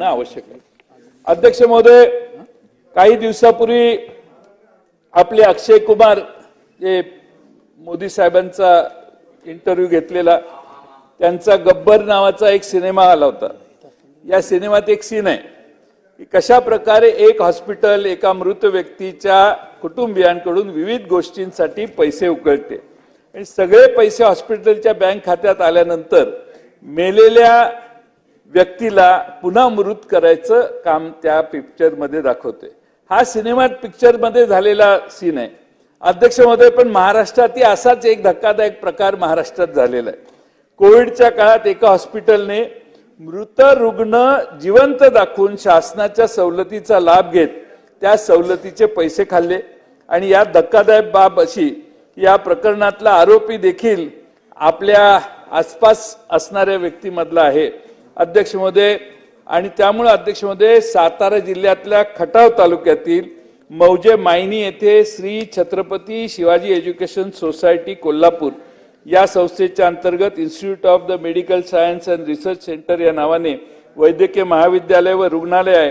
आणणं आवश्यक आहे. अध्यक्ष महोदय काही दिवसापूर्वी आपले अक्षय कुमार जे मोदी साहेबांचा इंटरव्ह्यू घेतलेला त्यांचा गब्बर नावाचा एक सिनेमा आला होता. या सिनेमात एक सीन आहे की कशा प्रकारे एक हॉस्पिटल एका मृत व्यक्तीच्या कुटुंबियांकडून विविध गोष्टींसाठी पैसे उकळते. आणि सगळे पैसे हॉस्पिटलच्या बँक खात्यात आल्यानंतर मेलेल्या व्यक्तीला पुन्हा मृत करायचं काम त्या पिक्चरमध्ये दाखवते हा सिनेमात पिक्चरमध्ये झालेला सीन आहे. अध्यक्ष महोदय पण महाराष्ट्रातही असाच एक धक्कादायक प्रकार महाराष्ट्रात झालेला आहे. कोविडच्या काळात एका हॉस्पिटलने मृत रुग्ण जिवंत दाखवून शासनाच्या सवलतीचा लाभ घेत त्या सवलतीचे पैसे खाल्ले. आणि या धक्कादायक बाब अशी या प्रकरणातला आरोपी देखील आपल्या आसपास असणाऱ्या व्यक्तीमधला आहे. अध्यक्षमध्ये आणि त्यामुळे अध्यक्षमध्ये सातारा जिल्ह्यातल्या खटाव तालुक्यातील मौजे मायनी येथे श्री छत्रपती शिवाजी एज्युकेशन सोसायटी कोल्हापूर या संस्थेच्या अंतर्गत Institute of the Medical Science and Research Centre या नावाने वैद्यकीय महाविद्यालय व रुग्णालय आहे.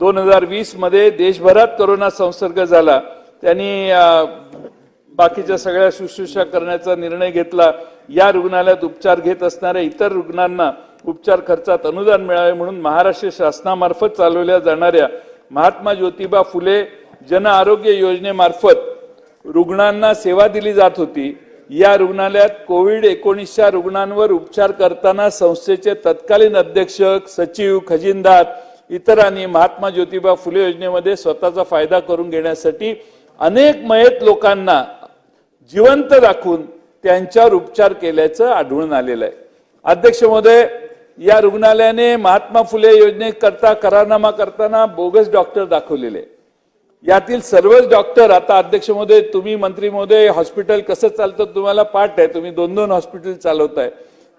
दोन हजार वीसमध्ये देशभरात कोरोना संसर्ग झाला. त्यांनी बाकीच्या सगळ्या शुश्रूषा करण्याचा निर्णय घेतला. या रुग्णालयात उपचार घेत असणाऱ्या इतर रुग्णांना उपचार खर्चात अनुदान मिळावे म्हणून महाराष्ट्र शासनामार्फत चालवल्या जाणाऱ्या महात्मा ज्योतिबा फुले जन आरोग्य योजनेमार्फत रुग्णांना सेवा दिली जात होती. या रुग्णालयात कोविड एकोणीसच्या रुग्णांवर उपचार करताना संस्थेचे तत्कालीन अध्यक्ष सचिव खजिनदार इतरांनी महात्मा ज्योतिबा फुले योजनेमध्ये स्वतःचा फायदा करून घेण्यासाठी अनेक मयत लोकांना जिवंत राखून त्यांच्यावर उपचार केल्याचं आढळून आलेलं आहे. अध्यक्ष महोदय या रुग्णालयाने महात्मा फुले योजनेकरता करारनामा करताना बोगस डॉक्टर दाखवलेले. यातील सर्वच डॉक्टर आता अध्यक्ष महोदय तुम्ही मंत्री महोदय हॉस्पिटल कसं चालतं तुम्हाला पाठ आहे. तुम्ही दोन दोन हॉस्पिटल चालवताय.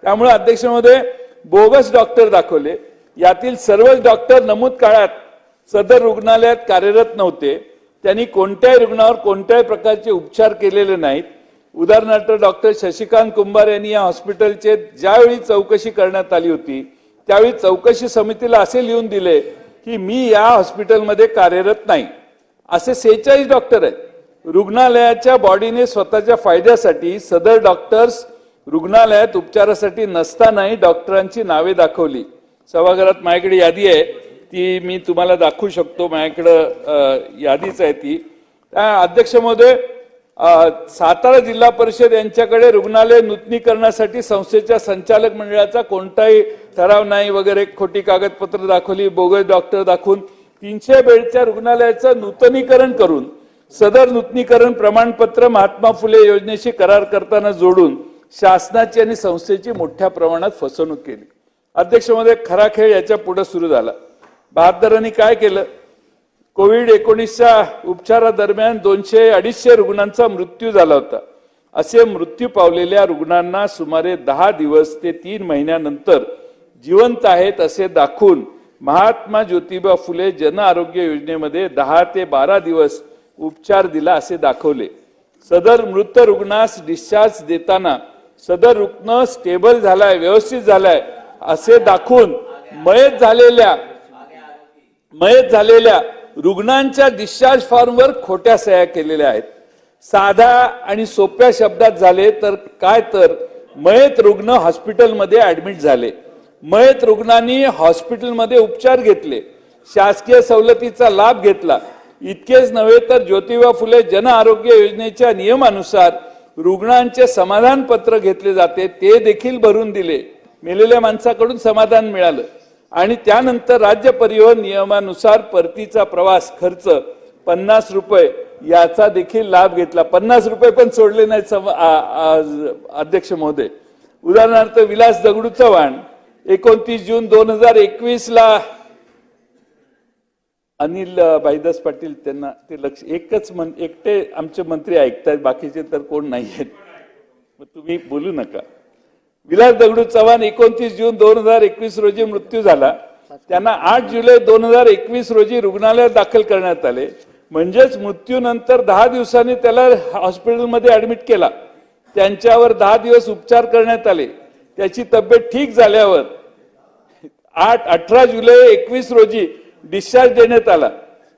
त्यामुळे अध्यक्ष महोदय बोगस डॉक्टर दाखवले. यातील सर्वच डॉक्टर नमूद काळात सदर रुग्णालयात कार्यरत नव्हते. त्यांनी कोणत्याही रुग्णावर कोणत्याही प्रकारचे उपचार केलेले नाहीत. उदाहरणार्थ डॉक्टर शशिकांत कुंभार यांनी या हॉस्पिटलचे ज्यावेळी चौकशी करण्यात आली होती त्यावेळी चौकशी समितीला असे लिहून दिले की मी या हॉस्पिटलमध्ये कार्यरत नाही. असे सेहेचाळीस डॉक्टर आहेत. रुग्णालयाच्या बॉडीने स्वतःच्या फायद्यासाठी सदर डॉक्टर्स रुग्णालयात उपचारासाठी नसतानाही डॉक्टरांची नावे दाखवली. सभागृहात माझ्याकडे यादी आहे. ती मी तुम्हाला दाखवू शकतो माझ्याकडं यादीच आहे ती. अध्यक्ष महोदय सातारा जिल्हा परिषद यांच्याकडे रुग्णालय नूतनीकरणासाठी संस्थेच्या संचालक मंडळाचा कोणताही ठराव नाही वगैरे खोटी कागदपत्र दाखवली बोगस डॉक्टर दाखवून तीनशे बेडच्या रुग्णालयाचं नूतनीकरण करून सदर नूतनीकरण प्रमाणपत्र महात्मा फुले योजनेशी करार करताना जोडून शासनाची आणि संस्थेची मोठ्या प्रमाणात फसवणूक केली. अध्यक्षमध्ये खरा खेळ याच्यापुढे सुरू झाला. बहादरांनी काय केलं? कोविड एकोणीसच्या उपचारादरम्यान दोनशे अडीचशे रुग्णांचा मृत्यू झाला होता. असे मृत्यू पावलेल्या रुग्णांना सुमारे दहा दिवस ते तीन महिन्यानंतर जिवंत आहेत असे दाखवून महात्मा ज्योतिबा फुले जन आरोग्य योजनेमध्ये दहा ते बारा दिवस उपचार दिला असे दाखवले. सदर मृत रुग्णास डिस्चार्ज देताना सदर रुग्ण स्टेबल झालाय व्यवस्थित झालाय असे दाखवून मयत झालेल्या मयत झालेल्या रुग्णांच्या डिस्चार्ज फॉर्मवर खोट्या सह्या केलेल्या आहेत. साधा आणि सोप्या शब्दात झाले तर काय तर मयत रुग्ण हॉस्पिटलमध्ये ऍडमिट झाले. मयत रुग्णांनी हॉस्पिटलमध्ये उपचार घेतले. शासकीय सवलतीचा लाभ घेतला. इतकेच नव्हे तर ज्योतिबा फुले जन आरोग्य योजनेच्या नियमानुसार रुग्णांचे समाधान पत्र घेतले जाते ते देखील भरून दिले. मेलेल्या माणसाकडून समाधान मिळालं. आणि त्यानंतर राज्य परिवहन नियमानुसार परतीचा प्रवास खर्च पन्नास रुपये याचा देखील लाभ घेतला. पन्नास रुपये पण सोडले नाहीत सम- अध्यक्ष महोदय. उदाहरणार्थ विलास दगडू चव्हाण एकोणतीस जून दोन हजार एकवीस ला अनिल भाईदास पाटील त्यांना ते लक्ष एकच मन एकटे आमचे मंत्री ऐकतायत बाकीचे तर कोण नाही आहेत मग तुम्ही बोलू नका. विलास दगडू चव्हाण एकोणतीस जून दोन हजार एकवीस रोजी मृत्यू झाला. त्यांना आठ जुलै दोन हजार एकवीस रोजी रुग्णालयात दाखल करण्यात आले. म्हणजेच मृत्यूनंतर दहा दिवसांनी त्याला हॉस्पिटलमध्ये ऍडमिट केला. त्यांच्यावर दहा दिवस उपचार करण्यात आले. त्याची तब्येत ठीक झाल्यावर आठ अठरा जुलै एकवीस रोजी डिस्चार्ज देण्यात आला.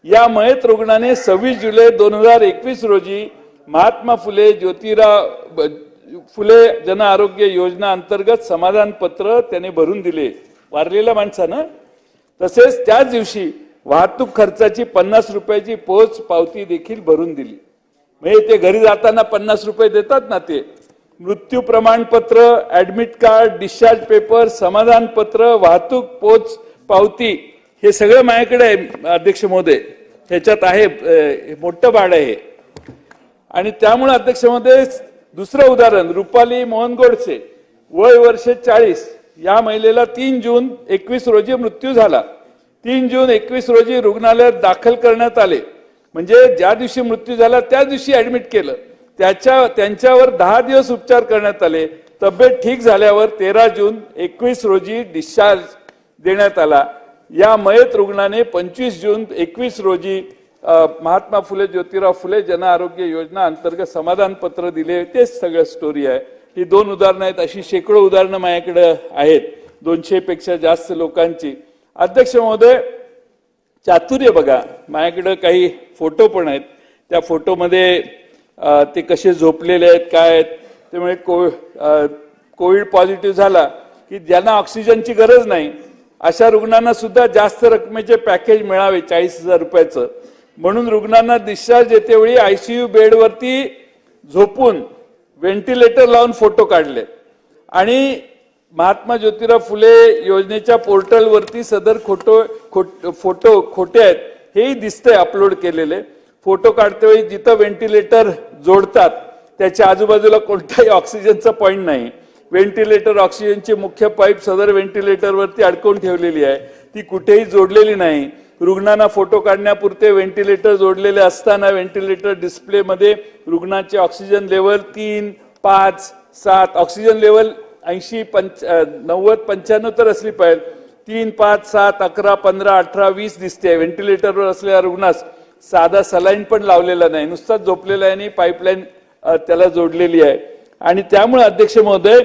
या मयत रुग्णाने सव्वीस जुलै दोन हजार एकवीस रोजी महात्मा फुले ज्योतिराव फुले जन आरोग्य योजना अंतर्गत समाधान पत्र त्याने भरून दिले. वारलेल्या माणसानं. तसेच त्याच दिवशी वाहतूक खर्चाची पन्नास रुपयाची पोच पावती देखील भरून दिली. म्हणजे ते घरी जाताना पन्नास रुपये देतात ना ते. मृत्यू प्रमाणपत्र ऍडमिट कार्ड डिस्चार्ज पेपर समाधान पत्र वाहतूक पोच पावती हे सगळं माझ्याकडे आहे अध्यक्ष महोदय. ह्याच्यात आहे मोठं भाड आहे हे. आणि त्यामुळे अध्यक्ष महोदय दुसरं उदाहरण रुपाली मोहन गोडसे वय वर्ष चाळीस. या महिलेला तीन जून एकवीस रोजी मृत्यू झाला. तीन जून एकवीस रोजी रुग्णालयात दाखल करण्यात आले. म्हणजे ज्या दिवशी मृत्यू झाला त्या दिवशी ऍडमिट केलं. त्याच्या त्यांच्यावर दहा दिवस उपचार करण्यात आले. तब्येत ठीक झाल्यावर तेरा जून एकवीस रोजी डिस्चार्ज देण्यात आला. या मयत रुग्णाने पंचवीस जून एकवीस रोजी महात्मा फुले ज्योतिराव फुले जन आरोग्य योजना अंतर्गत समाधान पत्र दिले. तेच सगळं स्टोरी आहे. ही दोन उदाहरणं आहेत. अशी शेकडो उदाहरणं माझ्याकडे आहेत. दोनशे पेक्षा जास्त लोकांची. अध्यक्ष महोदय चातुर्य बघा. माझ्याकडं काही फोटो पण आहेत. त्या फोटोमध्ये ते कसे झोपलेले आहेत काय आहेत. त्यामुळे को कोविड पॉझिटिव्ह झाला की ज्यांना ऑक्सिजनची गरज नाही अशा रुग्णांना सुद्धा जास्त रकमेचे पॅकेज मिळावे चाळीस हजार रुपयाचं. म्हणून रुग्णांना डिस्चार्ज येतेवेळी आयसीयू बेडवरती झोपून व्हेंटिलेटर लावून फोटो काढले. आणि महात्मा ज्योतिराव फुले योजनेच्या पोर्टलवरती सदर खोटो खोट फोटो खोटे आहेत हेही दिसतंय अपलोड केलेले. फोटो काढतेवेळी जिथं व्हेंटिलेटर जोडतात त्याच्या आजूबाजूला कोणताही ऑक्सिजनचा पॉईंट नाही. व्हेंटिलेटर ऑक्सिजनची मुख्य पाईप सदर व्हेंटिलेटरवरती अडकवून ठेवलेली आहे. ती कुठेही जोडलेली नाही. रुग्णांना फोटो काढण्यापुरते व्हेंटिलेटर जोडलेले असताना व्हेंटिलेटर डिस्प्लेमध्ये रुग्णाचे ऑक्सिजन लेवल तीन पाच सात ऑक्सिजन लेवल ऐंशी पंच नव्वद पंच्याण्णव तर असली पाहिजे. तीन पाच सात अकरा पंधरा अठरा वीस दिसते. व्हेंटिलेटरवर असलेल्या रुग्णास साधा सलाईन पण लावलेला नाही. नुसताच झोपलेला आहे आणि पाईपलाईन त्याला जोडलेली आहे. आणि त्यामुळे अध्यक्ष महोदय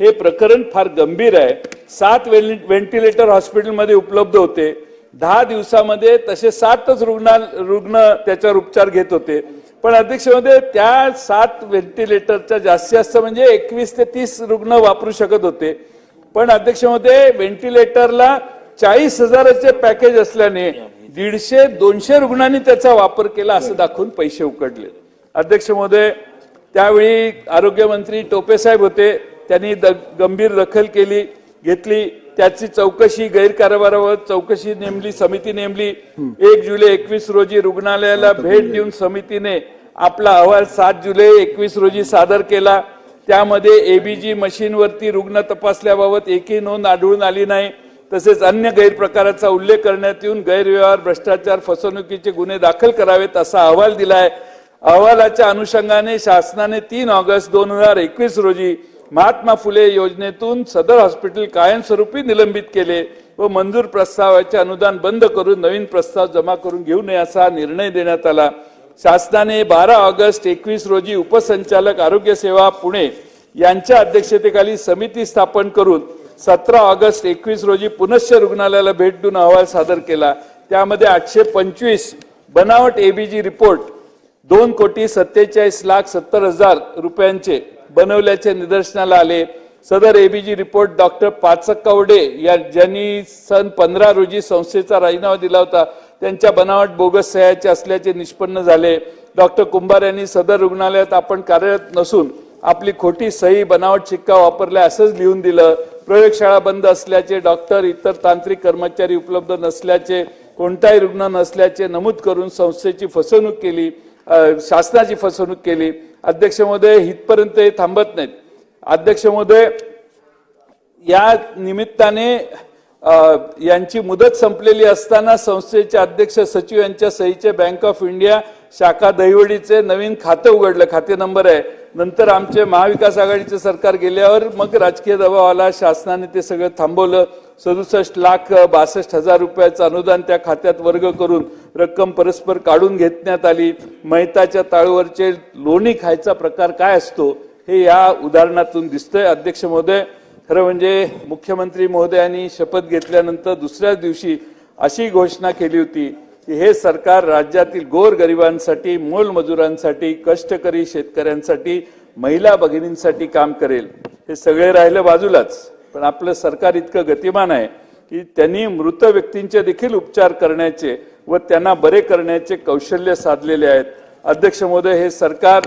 हे प्रकरण फार गंभीर आहे. सात व्हेंटिलेटर हॉस्पिटलमध्ये उपलब्ध होते. दहा दिवसामध्ये तसे सातच रुग्ण रुग्ण त्याच्यावर उपचार घेत होते. पण अध्यक्षमध्ये त्या सात व्हेंटिलेटरच्या जास्तीत जास्त म्हणजे एकवीस ते तीस रुग्ण वापरू शकत होते. पण अध्यक्षमध्ये व्हेंटिलेटरला चाळीस हजाराचे पॅकेज असल्याने दीडशे दोनशे रुग्णांनी त्याचा वापर केला असं दाखवून पैसे उकडले. अध्यक्ष महोदय त्यावेळी आरोग्यमंत्री टोपे साहेब होते. त्यांनी द- गंभीर दखल केली घेतली. त्याची चौकशी गैरकारभारावर चौकशी नेमली समिती नेमली. एक जुलै एकवीस रोजी रुग्णालयाला भेट देऊन समितीने आपला अहवाल सात जुलै एकवीस रोजी सादर केला. त्यामध्ये एबीजी मशीनवरती रुग्ण तपासल्याबाबत एकही नोंद आढळून आली नाही. तसेच अन्य गैरप्रकाराचा उल्लेख करण्यात येऊन गैरव्यवहार भ्रष्टाचार फसवणुकीचे गुन्हे दाखल करावेत असा अहवाल दिलाय. अहवालाच्या अनुषंगाने शासनाने तीन ऑगस्ट दोन हजार एकवीस रोजी महात्मा फुले योजनेतून सदर हॉस्पिटल कायमस्वरूपी निलंबित केले व मंजूर प्रस्तावाचे अनुदान बंद करून नवीन प्रस्ताव जमा करून घेऊ नये असा निर्णय देण्यात आला. शासनाने बारा ऑगस्ट एकवीस रोजी उपसंचालक आरोग्य सेवा पुणे यांच्या अध्यक्षतेखाली समिती स्थापन करून सतरा ऑगस्ट एकवीस रोजी पुनश्च रुग्णालयाला भेट देऊन अहवाल सादर केला. त्यामध्ये आठशे पंचवीस बनावट एबीजी रिपोर्ट दोन कोटी सत्तेचाळीस लाख सत्तर हजार रुपयांचे बनवल्याचे निदर्शनाला आले. सदर एबीजी रिपोर्ट डॉक्टर पाचक कवडे या ज्यांनी सन पंधरा रोजी संस्थेचा राजीनामा दिला होता त्यांच्या बनावट बोगस सह्याचे असल्याचे निष्पन्न झाले. डॉक्टर कुंभार यांनी सदर रुग्णालयात आपण कार्यरत नसून आपली खोटी सही बनावट शिक्का वापरल्या असंच लिहून दिलं. प्रयोगशाळा बंद असल्याचे डॉक्टर इतर तांत्रिक कर्मचारी उपलब्ध नसल्याचे कोणताही रुग्ण नसल्याचे नमूद करून संस्थेची फसवणूक केली. शासनाची फसवणूक केली. अध्यक्ष महोदय हितपर्यंत हे थांबत नाहीत. अध्यक्ष महोदय या निमित्ताने यांची मुदत संपलेली असताना संस्थेचे अध्यक्ष सचिव यांच्या सहीचे बँक ऑफ इंडिया शाखा दहिवडीचे नवीन खाते उघडलं. खाते नंबर आहे. नंतर आमचे महाविकास आघाडीचे सरकार गेल्यावर मग राजकीय दबाव आला शासनाने ते सगळं थांबवलं. सदुसष्ट लाख बासष्ट हजार रुपयाचं अनुदान त्या खात्यात वर्ग करून रक्कम परस्पर काढून घेतण्यात आली. मैताच्या ताळूवरचे लोणी खायचा प्रकार काय असतो हे या उदाहरणातून दिसतंय. अध्यक्ष महोदय खरं म्हणजे मुख्यमंत्री महोदयांनी शपथ घेतल्यानंतर दुसऱ्याच दिवशी अशी घोषणा केली होती की हे सरकार राज्यातील गोरगरिबांसाठी मोल मोलमजुरांसाठी कष्टकरी शेतकऱ्यांसाठी महिला भगिनींसाठी काम करेल. हे सगळे राहिलं बाजूलाच. पण आपलं सरकार इतकं गतिमान आहे की त्यांनी मृत व्यक्तींचे देखील उपचार करण्याचे व त्यांना बरे करण्याचे कौशल्य साधलेले आहेत. अध्यक्ष महोदय हे सरकार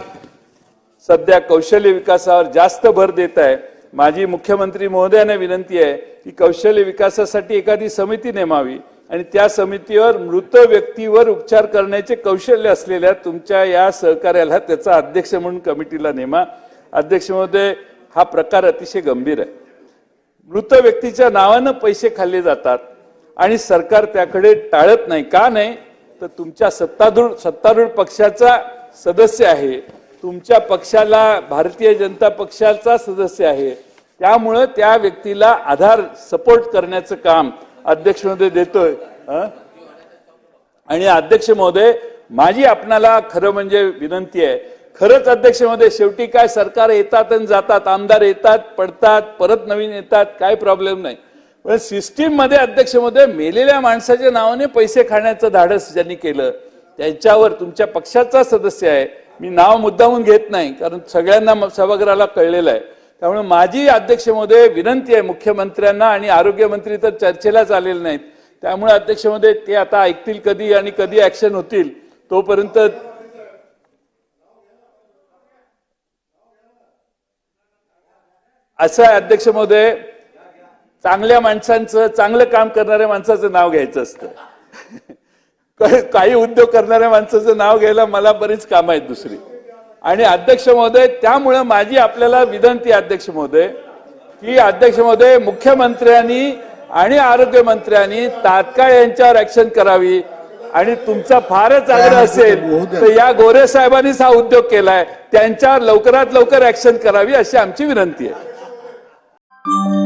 सध्या कौशल्य विकासावर जास्त भर देत आहे. माझी मुख्यमंत्री महोदयाने विनंती आहे की कौशल्य विकासासाठी एखादी समिती नेमावी आणि त्या समितीवर मृत व्यक्तीवर उपचार करण्याचे कौशल्य असलेल्या तुमच्या या सहकार्याला त्याचा अध्यक्ष म्हणून कमिटीला नेमा. अध्यक्ष महोदय हा प्रकार अतिशय गंभीर आहे. मृत व्यक्तीच्या नावानं पैसे खाल्ले जातात आणि सरकार त्याकडे टाळत नाही. का नाही? तर तुमच्या सत्तारूढ सत्तारूढ पक्षाचा सदस्य आहे. तुमच्या पक्षाला भारतीय जनता पक्षाचा सदस्य आहे. त्यामुळं त्या व्यक्तीला आधार सपोर्ट करण्याचं काम अध्यक्ष महोदय देतोय. आणि अध्यक्ष महोदय माझी आपणाला खरं म्हणजे विनंती आहे. खरंच अध्यक्षमध्ये शेवटी काय सरकार येतात आणि जातात आमदार येतात पडतात परत नवीन येतात काय प्रॉब्लेम नाही. पण सिस्टीममध्ये मेलेल्या माणसाच्या नावाने पैसे खाण्याचं धाडस ज्यांनी केलं त्यांच्यावर तुमच्या पक्षाचा सदस्य आहे. मी नाव मुद्दामून घेत नाही कारण सगळ्यांना म- सभागृहाला कळलेलं आहे. त्यामुळे माझी अध्यक्षमध्ये विनंती आहे मुख्यमंत्र्यांना आणि आरोग्यमंत्री तर चर्चेलाच आलेले नाहीत. त्यामुळे अध्यक्षमध्ये ते आता ऐकतील कधी आणि कधी ऍक्शन होतील तोपर्यंत असं अध्यक्ष महोदय चांगल्या माणसांचं चांगलं काम करणाऱ्या माणसाचं नाव घ्यायचं असतं. काही- उद्योग करणाऱ्या माणसाचं नाव घ्यायला मला बरीच कामं आहेत दुसरी. आणि अध्यक्ष महोदय त्यामुळं माझी आपल्याला विनंती अध्यक्ष महोदय की अध्यक्ष महोदय मुख्यमंत्र्यांनी आणि आरोग्य मंत्र्यांनी तात्काळ यांच्यावर ऍक्शन करावी. आणि तुमचा फारच आग्रह असेल तर या गोरे साहेबांनीच हा उद्योग केलाय. त्यांच्यावर लवकरात लवकर ऍक्शन करावी अशी आमची विनंती आहे. thank you.